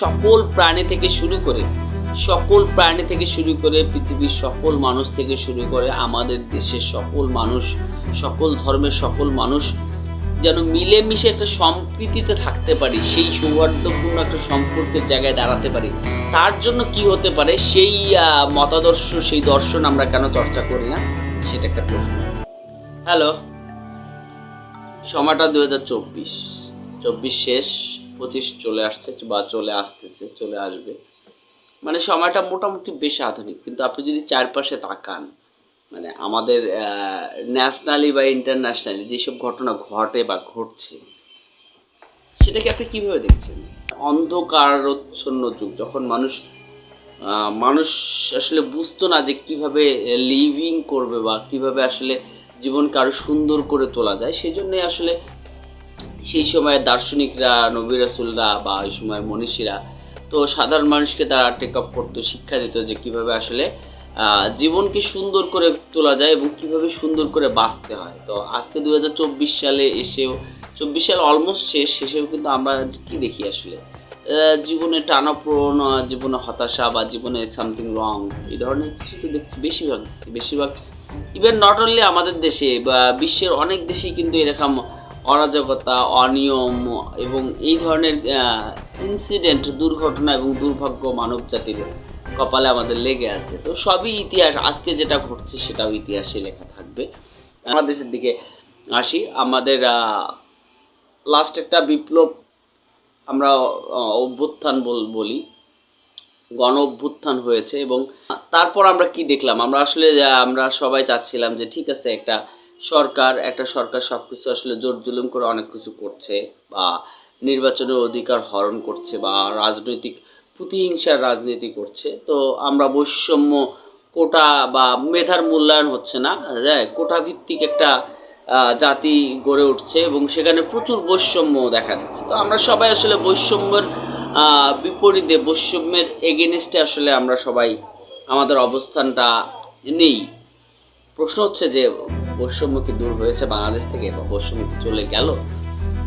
সকল প্রাণী থেকে শুরু করে, সকল প্রাণী থেকে শুরু করে পৃথিবীর সকল মানুষ থেকে শুরু করে আমাদের দেশের সকল মানুষ, সকল ধর্মের সকল মানুষ, যেন মিলেমিশে একটা সম্প্রীতিতে থাকতে পারি, সেই সৌহার্দ্যপূর্ণ একটা সম্পর্কের জায়গায় দাঁড়াতে পারি। তার জন্য কি হতে পারে, সেই মতাদর্শ, সেই দর্শন আমরা কেন চর্চা করি না? সেটা একটা প্রশ্ন। হ্যালো সময়টা দু হাজার চব্বিশ। চব্বিশ শেষ। পঁচিশ চলে আসছে বা চলে আসতেছে, চলে আসবে। মানে সময়টা মোটামুটি বেশ আধুনিক। কিন্তু আপনি যদি চারপাশে তাকান মানে আমাদের ন্যাশনালি বা ইন্টারন্যাশনালি যেসব ঘটনা ঘটে বা ঘটছে, সেটাকে আপনি কীভাবে দেখছেন? অন্ধকারচ্ছন্ন যুগ, যখন মানুষ মানুষ আসলে বুঝতো না যে কীভাবে লিভিং করবে বা কীভাবে আসলে জীবনকে আরও সুন্দর করে তোলা যায় সেই জন্যই আসলে সেই সময় দার্শনিকরা নবী রাসুলরা বা ওই সময় মনীষীরা তো সাধারণ মানুষকে তারা টেক আপ করতো শিক্ষা দিত যে কীভাবে আসলে জীবনকে সুন্দর করে তোলা যায় এবং কীভাবে সুন্দর করে বাঁচতে হয়। তো আজকে দু হাজার চব্বিশ সালে এসেও চব্বিশ সাল অলমোস্ট শেষ শেষেও কিন্তু আমরা কি দেখি আসলে? জীবনে আহ, জীবনে হতাশা বা জীবনে সামথিং রং এই ধরনের কিছু তো দেখছি বেশিরভাগ বেশিরভাগ ইভেন নট অনলি আমাদের দেশে বা বিশ্বের অনেক দেশেই কিন্তু এরকম অরাজকতা, অনিয়ম এবং এই ধরনের ইনসিডেন্ট দুর্ঘটনা এবং দুর্ভাগ্য মানব জাতির কপালে আমাদের লেগে আছে। তো সবই ইতিহাস, আজকে যেটা ঘটছে সেটাও ইতিহাসে লেখা থাকবে। আমাদের দেশের দিকে আসি। আমাদের লাস্ট একটা বিপ্লব আমরা অভ্যুত্থান বলি গণ অভ্যুত্থান হয়েছে এবং তারপর আমরা কি দেখলাম? আমরা আসলে আমরা সবাই চাচ্ছিলাম যে ঠিক আছে একটা সরকার, একটা সরকার সবকিছু আসলে জোর জুলুম করে অনেক কিছু করছে বা নির্বাচনের অধিকার হরণ করছে বা রাজনৈতিক প্রতিহিংসার রাজনীতি করছে। তো আমরা বৈষম্য কোটা বা মেধার মূল্যায়ন হচ্ছে না হ্যাঁ? কোটা ভিত্তিক একটা জাতি গড়ে উঠছে এবং সেখানে প্রচুর বৈষম্য দেখা যাচ্ছে তো আমরা সবাই আসলে বৈষম্যের বিপরীতে, বৈষম্যের এগেনিস্টে আসলে আমরা সবাই আমাদের অবস্থানটা নেই। প্রশ্ন হচ্ছে যে বৈষম্য কি দূর হয়েছে বাংলাদেশ থেকে বা বৈষম্য চলে গেল?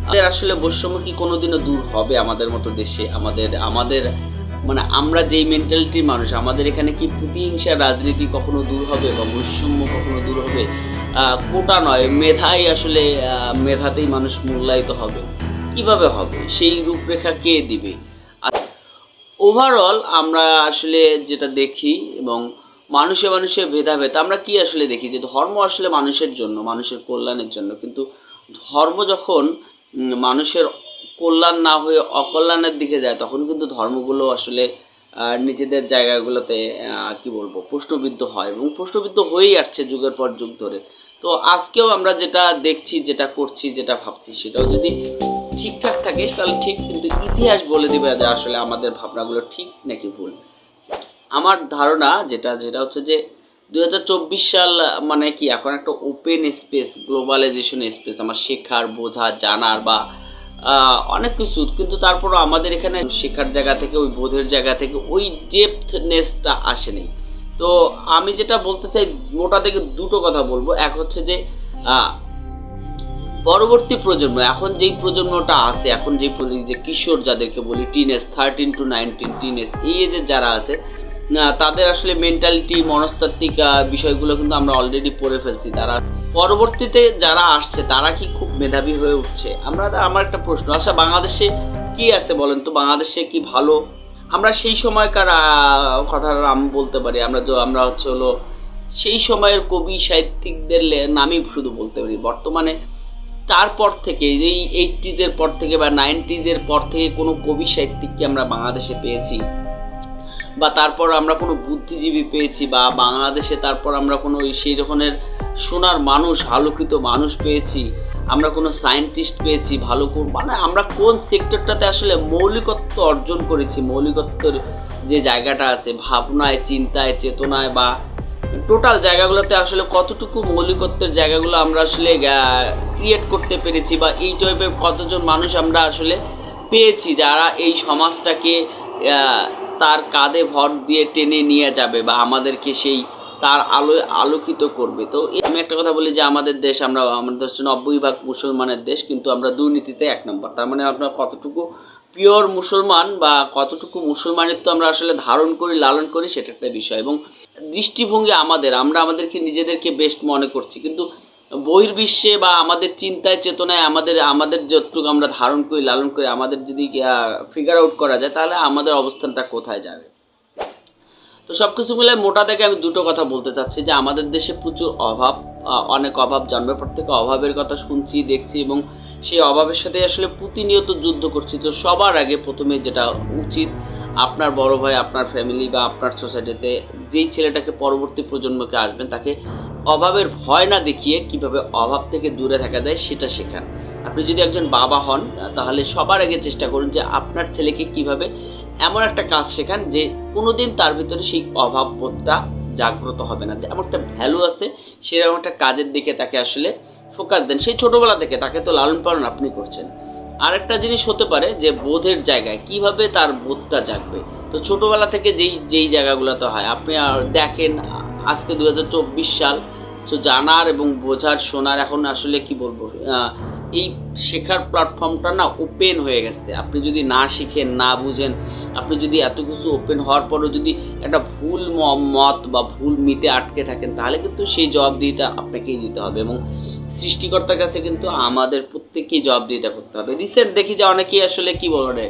আমাদের আসলে বৈষম্য কি কোনোদিনও দূর হবে আমাদের মতো দেশে? আমাদের আমাদের মানে আমরা যেই মেন্টালিটির মানুষ, আমাদের এখানে কি প্রতিহিংসার রাজনীতি কখনো দূর হবে বা বৈষম্য কখনো দূর হবে? কোটা নয়, মেধাই আসলে মেধাতেই মানুষ মূল্যায়িত হবে। কীভাবে হবে? সেই রূপরেখা কে দিবে? ওভারঅল আমরা আসলে যেটা দেখি এবং মানুষে মানুষে ভেদাভেদ। আমরা কি আসলে দেখি? যে ধর্ম আসলে মানুষের জন্য, মানুষের কল্যাণের জন্য। কিন্তু ধর্ম যখন মানুষের কল্যাণ না হয়ে অকল্যাণের দিকে যায়, তখন কিন্তু ধর্মগুলো আসলে নিজেদের জায়গাগুলোতে কি বলব, প্রশ্নবিদ্ধ হয় এবং প্রশ্নবিদ্ধ হয়েই আসছে যুগের পর যুগ ধরে। তো আজকেও আমরা যেটা দেখছি, যেটা করছি, যেটা ভাবছি, সেটাও যদি ঠিকঠাক থাকে তাহলে ঠিক, কিন্তু ইতিহাস বলে দিবে যে আসলে আমাদের ভাবনাগুলো ঠিক নাকি ভুল। আমার ধারণা যেটা যেটা হচ্ছে যে দুই হাজার চব্বিশ সাল মানে কি, এখন একটা ওপেন স্পেস গ্লোবালাইজেশন স্পেস আমার শেখার বোঝা জানার বা অনেক কিছু। কিন্তু তারপরও আমাদের এখানে শেখার জায়গা থেকে, ওই বোধের জায়গা থেকে ওই ডেপথনেসটা আসেনি। তো আমি যেটা বলতে চাই, মোটা থেকে দুটো কথা বলব। এক হচ্ছে যে পরবর্তী প্রজন্ম, এখন যেই প্রজন্মটা আছে, এখন যেই যে কিশোর যাদেরকে বলি teenage thirteen to nineteen teenage এই এজে যারা আছে না, তাদের আসলে মেন্টালিটি মনস্তাত্ত্বিক বিষয়গুলো কিন্তু আমরা অলরেডি পড়ে ফেলছি। তারা পরবর্তীতে যারা আসছে তারা কি খুব মেধাবী হয়ে উঠছে? আমরা আমার একটা প্রশ্ন। আচ্ছা বাংলাদেশে কি আছে বলেন তো? বাংলাদেশে কি ভালো? আমরা সেই সময়কার কথা আমি বলতে পারি। আমরা আমরা হচ্ছে হলো সেই সময়ের কবি সাহিত্যিকদের নামই শুধু বলতে পারি। বর্তমানে তারপর থেকে এই এইটিজের পর থেকে বা নাইনটিজের পর থেকে কোনো কবি সাহিত্যিককে আমরা বাংলাদেশে পেয়েছি? বা তারপর আমরা কোনো বুদ্ধিজীবী পেয়েছি বা বাংলাদেশে তারপর আমরা কোনো সেই ধরনের সোনার মানুষ, আলোকিত মানুষ পেয়েছি, আমরা কোনো সায়েন্টিস্ট পেয়েছি, ভালো কোন মানে আমরা কোন সেক্টরটাতে আসলে মৌলিকত্ব অর্জন করেছি, মৌলিকত্বর যে জায়গাটা আছে, ভাবনায়, চিন্তায়, চেতনায় বা টোটাল জায়গাগুলোতে আসলে কতটুকু মৌলিকত্বের জায়গাগুলো আমরা আসলে ক্রিয়েট করতে পেরেছি বা এই টাইপের কতজন মানুষ আমরা আসলে পেয়েছি যারা এই সমাজটাকে তার কাঁধে ভর দিয়ে টেনে নিয়ে যাবে বা আমাদেরকে সেই তার আলো আলোকিত করবে। তো আমি একটা কথা বলি যে আমাদের দেশ আমরা আমাদের হচ্ছে নব্বই ভাগ মুসলমানের দেশ, কিন্তু আমরা দুর্নীতিতে এক নম্বর। তার মানে আপনার কতটুকু পিওর মুসলমান বা কতটুকু মুসলমানিত্ব আমরা আসলে ধারণ করি, লালন করি, সেটা একটা বিষয়। এবং দৃষ্টিভঙ্গি আমাদের, আমরা আমাদেরকে নিজেদেরকে বেস্ট মনে করছি। কিন্তু বহির্বিশ্বে বা আমাদের চিন্তায়, চেতনায় আমাদের আমাদের যতটুকু আমরা ধারণ করি, লালন করি, আমাদের যদি ফিগার আউট করা যায়, তাহলে আমাদের অবস্থানটা কোথায় যাবে? তো সব কিছু মিলে মোটা থেকে আমি দুটো কথা বলতে চাচ্ছি, যে আমাদের দেশে প্রচুর অভাব অনেক অভাব জন্মের পর থেকে অভাবের কথা শুনছি, দেখছি এবং সেই অভাবের সাথে আসলে প্রতিনিয়ত যুদ্ধ করছি। তো সবার আগে প্রথমে যেটা উচিত আপনার বড় ভাই, আপনার ফ্যামিলি বা আপনার সোসাইটিতে যেই ছেলেটাকে পরবর্তী প্রজন্মকে আসবেন, তাকে অভাবের ভয় না দেখিয়ে কীভাবে অভাব থেকে দূরে থাকা যায় সেটা শেখান। আপনি যদি একজন বাবা হন, তাহলে সবার আগে চেষ্টা করুন যে আপনার ছেলেকে কীভাবে এমন একটা কাজ শেখান যে কোনোদিন তার ভিতরে সেই অভাব বোধটা জাগ্রত হবে না। যে এমন একটা ভ্যালু আছে, সেরকম একটা কাজের দিকে তাকে আসলে ফোকাস দেন। সেই ছোটবেলা থেকে তাকে তো লালন পালন আপনি করছেন। আরেকটা জিনিস হতে পারে যে বোধের জায়গায়, কীভাবে তার বোধটা জাগবে? তো ছোটবেলা থেকে যেই যেই জায়গাগুলোতে হয়, আপনি দেখেন, আজকে দুই হাজার চব্বিশ সাল, তো জানার এবং বোঝার, শোনার, এখন আসলে কি বলব এই শেখার প্ল্যাটফর্মটা না ওপেন হয়ে গেছে। আপনি যদি না শিখেন, না বুঝেন, আপনি যদি এত কিছু ওপেন হওয়ার পরও যদি একটা ভুল মত বা ভুল মিতে আটকে থাকেন, তাহলে কিন্তু সেই জবাবদিহিতা আপনাকেই দিতে হবে এবং সৃষ্টিকর্তার কাছে কিন্তু আমাদের প্রত্যেককেই জবাবদিহিতা করতে হবে। রিসেন্ট দেখি যে অনেকেই আসলে কি বলে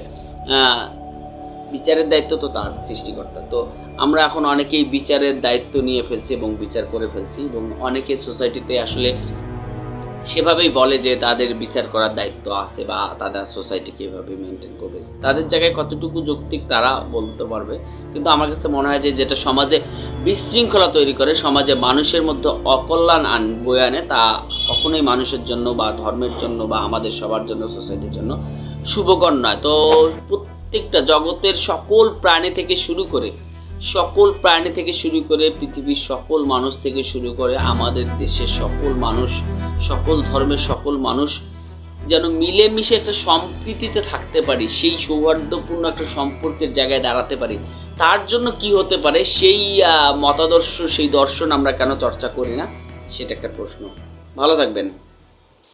বিচারের দায়িত্ব তো তার সৃষ্টিকর্তা। তো আমরা এখন অনেকেই বিচারের দায়িত্ব নিয়ে ফেলছি এবং বিচার করে ফেলছি এবং অনেকে সোসাইটিতে আসলে সেভাবেই বলে যে তাদের বিচার করার দায়িত্ব আছে বা তাদের সোসাইটি কীভাবে মেনটেন করবে। তাদের জায়গায় কতটুকু যৌক্তিক তারা বলতে পারবে। কিন্তু আমার কাছে মনে হয় যে যেটা সমাজে বিশৃঙ্খলা তৈরি করে, সমাজে মানুষের মধ্যে অকল্যাণ আন বয়ে আনে, তা কখনোই মানুষের জন্য বা ধর্মের জন্য বা আমাদের সবার জন্য সোসাইটির জন্য শুভকর নয়। তো প্রত্যেকটা জগতের সকল প্রাণী থেকে শুরু করে সকল প্রাণী থেকে শুরু করে পৃথিবীর সকল মানুষ থেকে শুরু করে আমাদের দেশের সকল মানুষ, সকল ধর্মের সকল মানুষ যেন মিলেমিশে একটা সম্প্রীতিতে থাকতে পারি, সেই সৌহার্দ্যপূর্ণ একটা সম্পর্কের জায়গায় দাঁড়াতে পারি। তার জন্য কি হতে পারে? সেই মতাদর্শ, সেই দর্শন আমরা কেন চর্চা করি না? সেটা একটা প্রশ্ন। ভালো থাকবেন।